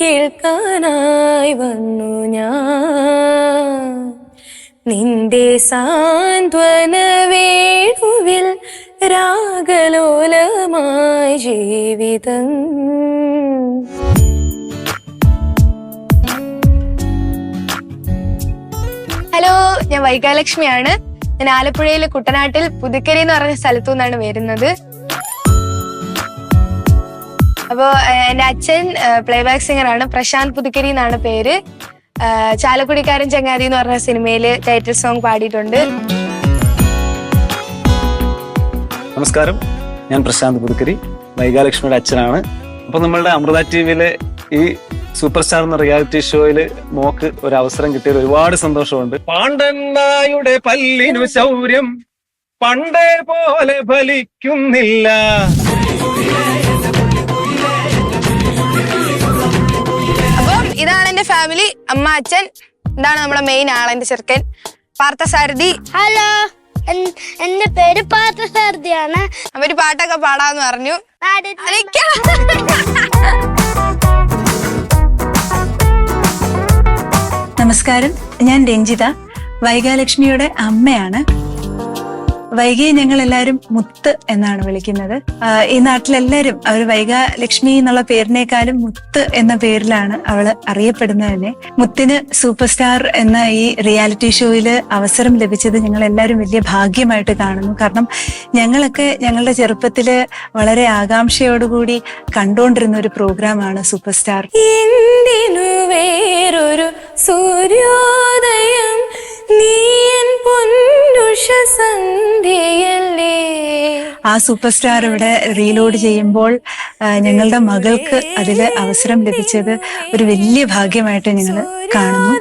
കേൾക്കാനായി വന്നു ഞാൻ. നിന്റെ സാന്ത്വന വേണുവിൽ രാഗലോലമായി ജീവിതം. ഹലോ ഞാൻ വൈകാലക്ഷ്മിയാണ്. ഞാൻ ആലപ്പുഴയിലെ കുട്ടനാട്ടിൽ പുതുക്കരി എന്ന് പറഞ്ഞ സ്ഥലത്തു നിന്നാണ് വരുന്നത്. അപ്പോ ഏഹ്, എന്റെ അച്ഛൻ പ്ലേബാക്ക് സിംഗർ ആണ്. പ്രശാന്ത് പുതുക്കരി എന്നാണ് പേര്. ചാലക്കുടിക്കാരൻ ചങ്ങാതി എന്ന് പറഞ്ഞ സിനിമയിൽ ടൈറ്റിൽ സോങ് പാടിയിട്ടുണ്ട്. നമസ്കാരം. ഞാൻ പ്രശാന്ത് പുതുക്കരി. വൈകാലക്ഷ്മിയുടെ അച്ഛനാണ്. അപ്പൊ നമ്മളുടെ അമൃത ടിവിയിലെ ഈ സൂപ്പർ സ്റ്റാർ എന്ന റിയാലിറ്റി ഷോയിൽ മോക്ക് ഒരു അവസരം കിട്ടിയത് ഒരുപാട് സന്തോഷമുണ്ട്. പാണ്ഡന്നായുടെ പല്ലിനു ശൗര്യം പണ്ടേ പോലെ ഫലിക്കുന്നില്ല. എന്റെ ഫാമിലി അമ്മ അച്ഛൻ ഇതാണ് നമ്മുടെ മെയിൻ ആൾ എന്റെ ചെറുക്കൻ. പാർത്ഥസാരഥി ഹലോ എന്റെ പേര് പാർത്ഥസാരഥിയാണ് അവർ പാട്ടൊക്കെ പാടാന്ന് പറഞ്ഞു. നമസ്കാരം. ഞാൻ രഞ്ജിത. വൈകാലക്ഷ്മിയുടെ അമ്മയാണ്. വൈകയെ ഞങ്ങൾ എല്ലാവരും മുത്ത് എന്നാണ് വിളിക്കുന്നത്. ഈ നാട്ടിലെല്ലാവരും അവർ വൈകാലക്ഷ്മി എന്നുള്ള പേരിനേക്കാളും മുത്ത് എന്ന പേരിലാണ് അവൾ അറിയപ്പെടുന്നത് തന്നെ മുത്തിന് സൂപ്പർ സ്റ്റാർ എന്ന ഈ റിയാലിറ്റി ഷോയിൽ അവസരം ലഭിച്ചത് ഞങ്ങൾ എല്ലാവരും വലിയ ഭാഗ്യമായിട്ട് കാണുന്നു. കാരണം ഞങ്ങളൊക്കെ ഞങ്ങളുടെ ചെറുപ്പത്തിൽ വളരെ ആകാംക്ഷയോടുകൂടി കണ്ടുകൊണ്ടിരുന്ന ഒരു പ്രോഗ്രാമാണ് സൂപ്പർ സ്റ്റാർ വേറൊരു സൂര്യോദയം? നീ പൊന്നുഷ ആ സൂപ്പർ സ്റ്റാർ ഇവിടെ റീലോഡ് ചെയ്യുമ്പോൾ ഞങ്ങളുടെ മകൾക്ക് അതിൽ അവസരം ലഭിച്ചത് ഒരു വലിയ ഭാഗ്യമായിട്ട് ഞങ്ങൾ കാണുന്നു.